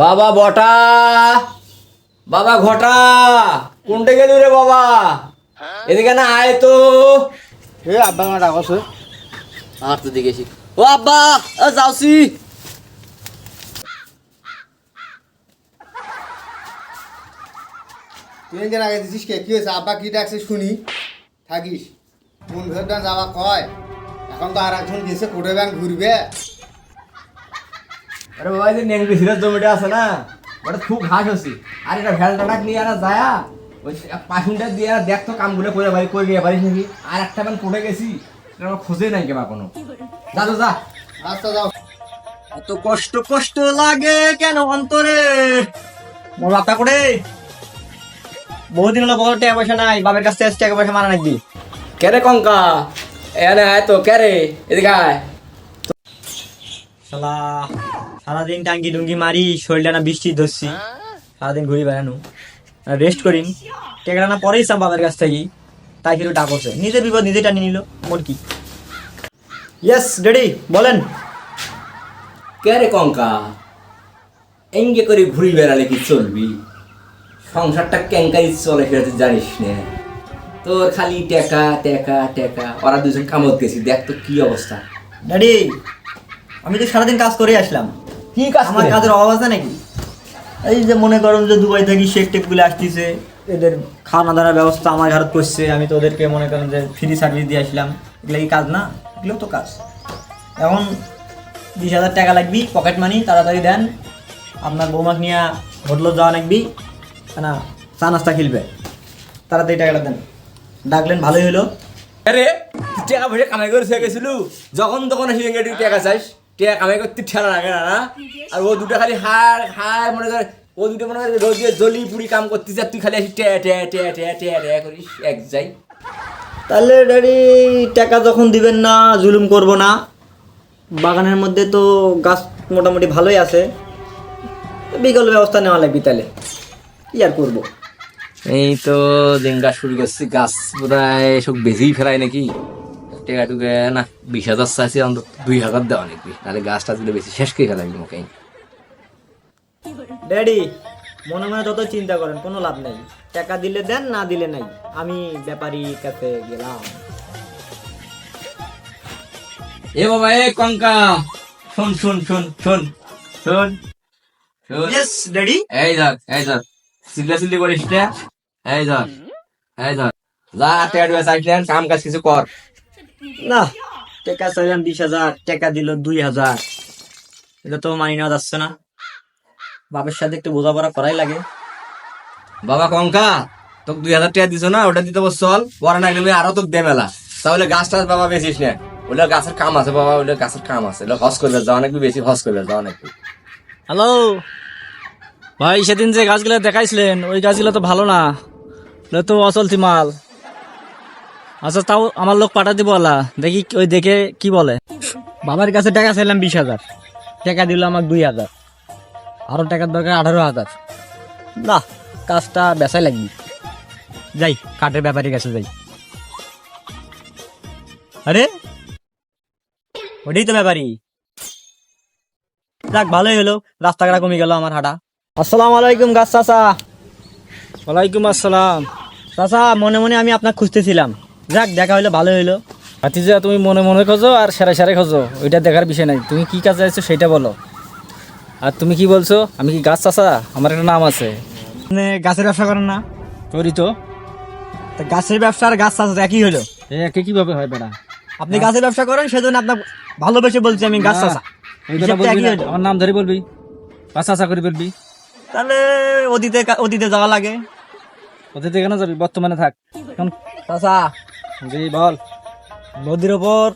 বাবা বটা। বাবা ঘটা। কোনটা গেল রে বাবা? এদিকে না আয় তো। এ আব্বা আমার ডাকছে। আর তো ও আব্বা ও যাওছি। তুই কেন আগে দিছিস কে? কি হয়েছে? আব্বা কি ডাকছে শুনি। থাকিস। কোন ঘরটা যাওয়া কয়? এখন তো আর একজন গেছে কোটে ব্যাংক ঘুরবে। আরে বাবা যে নেংটি সিরাজ জমিটা আছে না ওটা খুব ঘাস হচ্ছে। আর এটা ভেলটা ডাক নিয়ে আর যায়া ওই পাশুনটা দিয়ে আর দেখ তো কামগুলো করে বাড়ি করে নিয়ে পারিস নাকি। আর একটা মান পড়ে গেছি আমার খোঁজে নাই কেবা কোনো। যা যা আচ্ছা যাও। এত কষ্ট কষ্ট লাগে কেন অন্তরে? বাপটা করে বহুদিন হলো বড় টাকা পয়সা নাই বাপের কাছ থেকে টাকা পয়সা মারা নাকবি কেরে কঙ্কা? এনে আয় তো কেরে? এদিকে আয়। শালা। সারাদিন টাঙ্গি ডুঙ্গি মারি শরীরটা না বৃষ্টি ধরছি। সারাদিন ঘুরি বেড়ানো। রেস্ট করি। টাকাটা না পরেই চাম বাবার কাছ থেকে। তাই ফিরে ডাকছে নিজের বিপদ নিজে টানি নিল। মোর কি? ইয়েস ডেডি বলেন। কেরে কঙ্কা? এঙ্গে করে ঘুরি বেড়ালে কি চলবি? সংসারটা কেঙ্কারি চলে সেটা তুই জানিস না। তোর খালি টেকা টেকা টেকা। ওরা দুজন কামত গেছি দেখ তো কি অবস্থা। ড্যাডি আমি তো সারাদিন কাজ করে আসলাম। কি কাজ আমার কাজের অভাব আছে নাকি? এই যে মনে করেন যে দুবাই থেকে শেক টেকগুলো আসতেছে এদের খাওয়া দাওয়ার ব্যবস্থা আমার ঘরত করছে আমি তো ওদেরকে মনে করেন যে ফ্রি সার্ভিস দিয়ে আসলাম। এগুলো কি কাজ না? এগুলো তো কাজ। এখন বিশ হাজার টাকা লাগবি পকেট মানি তাড়াতাড়ি দেন। আপনার বৌমাকে নিয়ে হোটেলে যাওয়া লাগবি না? চা নাস্তা খেলবে। তাড়াতাড়ি টাকাটা দেন। ডাকলেন ভালোই হলো। আরে টাকা পয়সা কামাই করে গেছিলু? যখন তখন এসে টাকা চাইস টাকা কামাই করতে ঠেলা লাগে না না আর ও দুটো খালি হার হার মনে কর ও দুটো মনে কর রোজে জলি পুরি কাম করতিস আর তুই খালি আসি ট্যা ট্যা ট্যা ট্যা ট্যা ট্যা করিস এক যাই। তাহলে ড্যাডি টাকা যখন দিবেন না জুলুম করব না। বাগানের মধ্যে তো গাছ মোটামুটি ভালোই আছে। বিকল্প ব্যবস্থা নেওয়া লাগবে তাহলে। কি আর করব? এই তো জেঙ্গা শুরু করছি গাছ বোধহয় সব বেশি ফেরাই নাকি? টেকা টুকে না বিশ হাজার চাইছি অন্তত দুই হাজার দেওয়া নাকি তাহলে গাছটা দিলে বেশি শেষ করে ফেলাই মোকে। ড্যাডি মনে মনে যত চিন্তা করেন কোনো লাভ নেই। টাকা দিলে দেন না দিলে নাই। আমি ব্যাপারীর কাছে গেলাম। এ বাবা এ কঙ্কা। শোন শোন শোন শোন শোন ইয়েস ড্যাডি। এই ধর এই ধর। সিল্লা সিল্লি করিস না। এই ধর এই ধর। যা আসলেন কাম কাজ কিছু কর। চাইলাম বিশ হাজার দিল দুই হাজার। এটা তো মানি নেওয়া যাচ্ছে না। বাপের সাথে একটু বোঝাপড়া করাই লাগে। বাবা কঙ্কা, তোকে দুই হাজার টাকা না, ওটা দিতে বস, চল। পরে না গেলে আরও তোকে দে মেলা তাহলে গাছ টাছ বাবা বেশিস না। ওগুলো গাছের কাম আছে বাবা, ওগুলো গাছের কাম আছে। ওগুলো হস করবে, যাও নাকি বেশি হস করবে, যাও নাকি হ্যালো? ভাই, সেদিন যে গাছগুলো দেখাইছিলেন, ওই গাছগুলো তো ভালো না। তো অচলতি মাল। আচ্ছা তাও আমার লোক পাঠা দিব আলা দেখি ওই দেখে কি বলে। বাবার কাছে টাকা চাইলাম বিশ হাজার। টাকা দিল আমাকে দুই হাজার। আরও টাকার দরকার আঠারো হাজার। না কাজটা বেচাই লাগবে। যাই কাঠের ব্যাপারীর কাছে যাই। আরে ওটাই তো ব্যাপারই যাক ভালোই হলো। রাস্তাঘাটা কমে গেল আমার হাঁটা। আসসালামু আলাইকুম গাছ চাচা। ওয়ালাইকুম আসসালাম। চাচা মনে মনে আমি আপনাকে খুঁজতেছিলাম। যাক দেখা হইল ভালো হইল। ভাতিজা তুমি মনে মনে খোঁজো আর সেরা সেরে খোঁজো। ওইটা দেখার বিষয় নাই। তুমি কি কাজে আছো সেটা বলো। আর তুমি কি বলছো? আমি কি গাছ চাষা আমার একটা নাম আছে। মানে গাছের ব্যবসা করেন না? করি তো। তা গাছের ব্যবসা আর গাছ চাষা একই হলো একে কীভাবে হয় বেড়া আপনি গাছের ব্যবসা করেন সেজন্য আপনার ভালোবেসে বলছি আমি গাছ চাষা এই কথা বলবি না, আমার নাম ধরে বলবি। বা চাষা করে বলবি তাহলে অতীতে অতীতে যাওয়া লাগে। ওদের কেন যাবি? বর্তমানে থাক। এখন চাষা জি বল। নদীর ওপর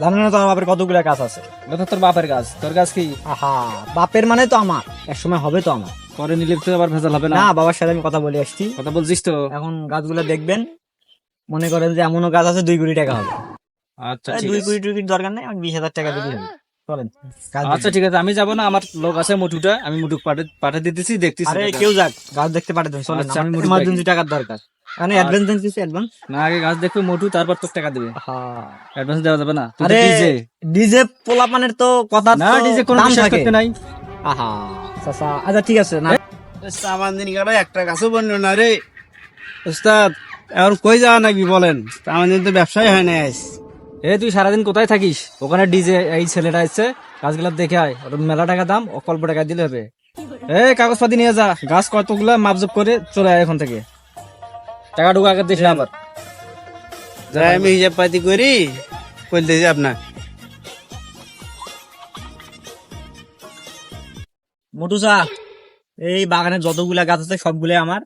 জানেন না তো আমার বাপের কতগুলো গাছ আছে? এটা তো তোর বাপের গাছ। তোর গাছ কি? আহা বাপের মানে তো আমার। এক সময় হবে তো আমার। পরে নিলে তো আবার ভেজাল হবে না। না বাবার সাথে আমি কথা বলে আসছি। কথা বলছিস তো। এখন গাছগুলো দেখবেন মনে করেন যে এমনও গাছ আছে দুই কোটি টাকা হবে। আচ্ছা দুই কোটি টুকির দরকার নেই আমি বিশ হাজার টাকা দিলেই হবে। চলেন আচ্ছা ঠিক আছে। আমি যাব না আমার লোক আছে মুটুটা। আমি মুটুক পাঠে পাঠে দিতেছি দেখতেছি আরে কেউ যাক গাছ দেখতে পারে তুমি চলেন। আচ্ছা, আমি আমার মুড়ি টাকার দরকার। মানে অ্যাডভান্স দেন কিছু অ্যাডভান্স না আগে গাছ দেখবে মোটু তারপর তোর টাকা দিবে। হ্যাঁ অ্যাডভান্স দেওয়া যাবে না। আরে ডিজে পোলাপানের তো কথা না ডিজে কোনো বিশ্বাস করতে নাই। আহা আচ্ছা ঠিক আছে না। সামান দিন গেল একটা গাছও বন্য না রে। উস্তাদ কই যাওয়া নাকি বলেন? আমার দিন তো ব্যবসায় হয় না আইস। এ তুই সারাদিন কোথায় থাকিস? ওখানে ডিজে এই ছেলেটা এসছে গাছগুলা দেখে আয়। ওর মেলা টাকা দাম ও অল্প টাকা দিলে হবে। এই কাগজপাতি নিয়ে যা। গাছ কতগুলা মাপজুপ করে চলে আয় এখন থেকে। টাকা ঢুকা আগে দিস না আবার। যাই আমি হিসাব পাতি করি বলতেছি আপনার। মোটুসা এই বাগানে যতগুলা গাছ আছে সবগুলো আমার।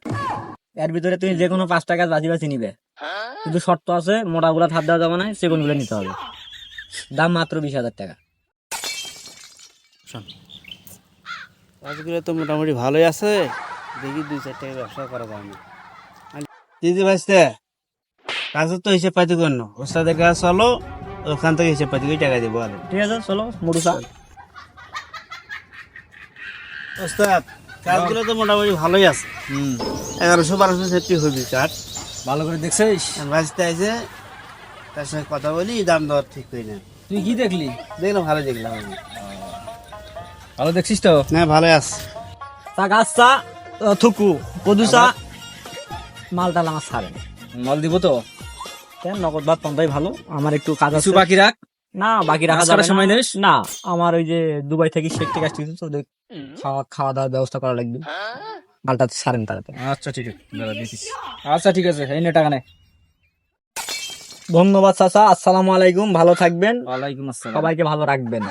এর ভিতরে তুমি যে কোনো পাঁচটা গাছ বাঁচি বাঁচি নিবে। কিন্তু শর্ত আছে মোটাগুলা থাপ দেওয়া যাবে না সেগুনগুলো নিতে হবে। দাম মাত্র বিশ হাজার টাকা। গাছগুলো তো মোটামুটি ভালোই আছে দেখি দুই চার টাকা ব্যবসা করা যায় না। দিদি ভাইস্তে কাজের তো হিসাব পাতি করল ওস্তাদের কাছে চলো ওখান থেকে হিসাব পাতি করে টাকা দিব আরে ঠিক আছে চলো মোটুসা ওস্তাদ কাজগুলো তো মোটামুটি ভালোই আছে। হুম। এগারোশো বারোশো সেফটি হবি কাঠ ভালো করে দেখছিস? ভাজতে আছে তার সঙ্গে কথা বলি দাম দর ঠিক করে নেন তুই কি দেখলি? দেখলাম ভালো দেখলাম আমি। ভালো দেখছিস তো? না ভালো আছে। তা গাছটা থুকু আমার ছাড়েন মাল দিব তো? কেন? নগদ ভাত পান্তাই ভালো। আমার একটু কাজ আছে। বাকি রাখ। না বাকি রাখা যাবে সময় নিস? না আমার ওই যে দুবাই থেকে শেখ থেকে আসতেছে তো খাওয়া খাওয়া দাওয়ার ব্যবস্থা করা লাগবে। মালটা ছাড়েন তাড়াতাড়ি। আচ্ছা ঠিক আছে। দাদা আচ্ছা ঠিক আছে। এই নে টাকা নে। ধন্যবাদ চাচা। আসসালামু আলাইকুম। ভালো থাকবেন। ওয়ালাইকুম আসসালাম। সবাইকে ভালো রাখবেন।